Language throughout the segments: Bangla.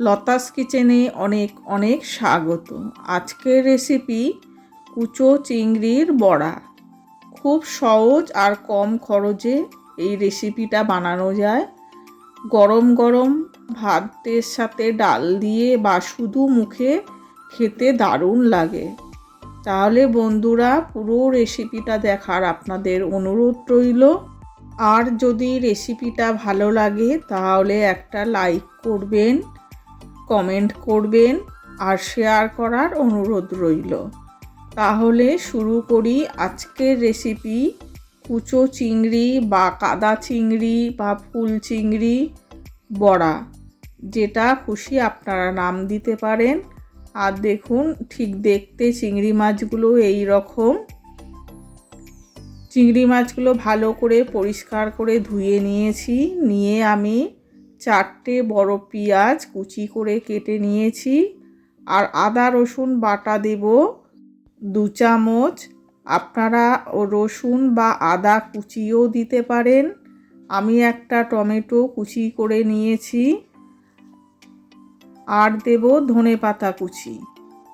লতাস কিচেনে অনেক অনেক স্বাগত। আজকের রেসিপি কুচো চিংড়ির বড়া। খুব সহজ আর কম খরচে এই রেসিপিটা বানানো যায়। গরম গরম ভাতের সাথে ডাল দিয়ে বা শুধু মুখে খেতে দারুণ লাগে। তাহলে বন্ধুরা, পুরো রেসিপিটা দেখার আপনাদের অনুরোধ রইল। আর যদি রেসিপিটা ভালো লাগে, তাহলে একটা লাইক করবেন। কমেন্ট করবেন আর শেয়ার করার অনুরোধ রইল। তাহলে শুরু করি আজকের রেসিপি কুচো চিংড়ি বা কাদা চিংড়ি বা ফুল চিংড়ি বড়া, যেটা খুশি আপনারা নাম দিতে পারেন। আর দেখুন, ঠিক দেখতে চিংড়ি মাছগুলো এই রকম চিংড়ি মাছগুলো ভালো করে পরিষ্কার করে ধুয়ে নিয়েছি। নিয়ে আমি চারটে বড় পেঁয়াজ কুচি করে কেটে নিয়েছি। আর আদা, রসুন বাটা দেব, দু চামচ। আপনারা রসুন বা আদা কুচিও দিতে পারেন। আমি একটা টমেটো কুচি করে নিয়েছি। আর দেব ধনে পাতা কুচি।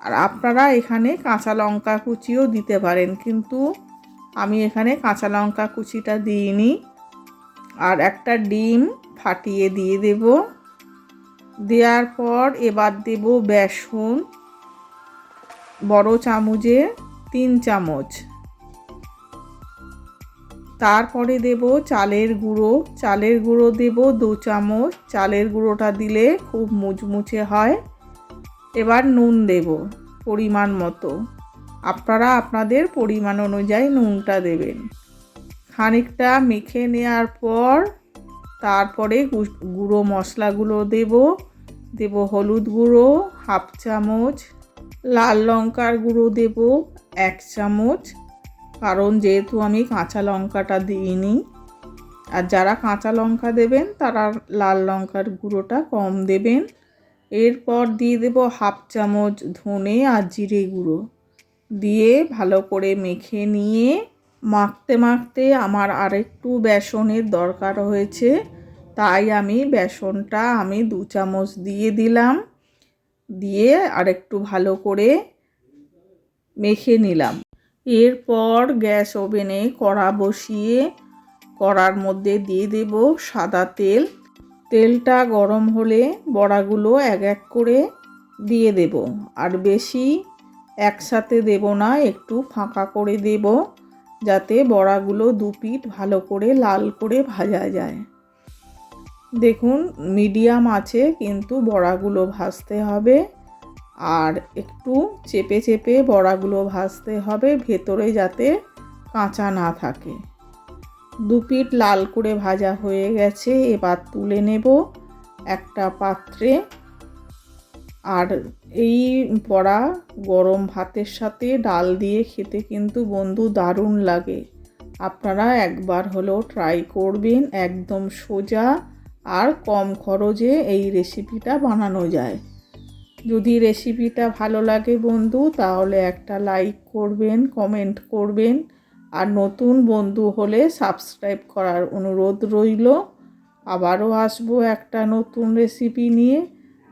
আর আপনারা এখানে কাঁচা লঙ্কা কুচিও দিতে পারেন, কিন্তু আমি এখানে কাঁচা লঙ্কা কুচিটা দিইনি। আর একটা ডিম ফাটিয়ে দিয়ে দেব। দেওয়ার পর এবার দেব বেসন, বড় চামচে তিন চামচ। তারপরে দেব চালের গুঁড়ো। চালের গুঁড়ো দেব দু চামচ। চালের গুঁড়োটা দিলে খুব মুচমুচে হয়। এবার নুন দেব পরিমাণ মতো। আপনারা আপনাদের পরিমাণ অনুযায়ী নুনটা দেবেন। খানিকটা মেখে নেওয়ার পর তারপরে গুঁড়ো মশলাগুলো দেব। দেব হলুদ গুঁড়ো, হাফ চামচ। লাল লঙ্কার গুঁড়ো দেব, এক চামচ। কারণ যেহেতু আমি কাঁচা লঙ্কাটা দিইনি। আর যারা কাঁচা লঙ্কা দেবেন, তারা লাল লঙ্কার গুঁড়োটা কম দেবেন। এরপর দিয়ে দেব হাফ চামচ ধনে আর জিরে গুঁড়ো। দিয়ে ভালো করে মেখে নিয়ে মাখতে মাখতে আমার আরেকটু বেসনের দরকার হয়েছে। তাই আমি বেসনটা আমি দু চামচ দিয়ে দিলাম। দিয়ে আরেকটু ভালো করে মেখে নিলাম। এরপর গ্যাস ওভেনে কড়া বসিয়ে কড়ার মধ্যে দিয়ে দেব সাদা তেল। তেলটা গরম হলে বড়াগুলো এক এক করে দিয়ে দেব। আর বেশি একসাথে দেব না, একটু ফাঁকা করে দেব। যাতে বড়াগুলো দু পিঠ ভালো করে লাল করে ভাজা যায়। দেখুন, মিডিয়াম আছে, কিন্তু বড়াগুলো ভাজতে হবে। আর একটু চেপে চেপে বড়াগুলো ভাজতে হবে, ভেতরে যাতে কাঁচা না থাকে। দু পিঠ লাল করে ভাজা হয়ে গেছে, এবার তুলে নেব একটা পাত্রে। আর এই বড়া গরম ভাতের সাথে ডাল দিয়ে খেতে কিন্তু বন্ধু দারুণ লাগে। আপনারা একবার হলেও ট্রাই করবেন, একদম সোজা আর কম খরচে এই রেসিপিটা বানানো যায়। যদি রেসিপিটা ভালো লাগে বন্ধু, তাহলে একটা লাইক করবেন কমেন্ট করবেন। আর নতুন বন্ধু হলে সাবস্ক্রাইব করার অনুরোধ রইল। আবারও আসব একটা নতুন রেসিপি নিয়ে।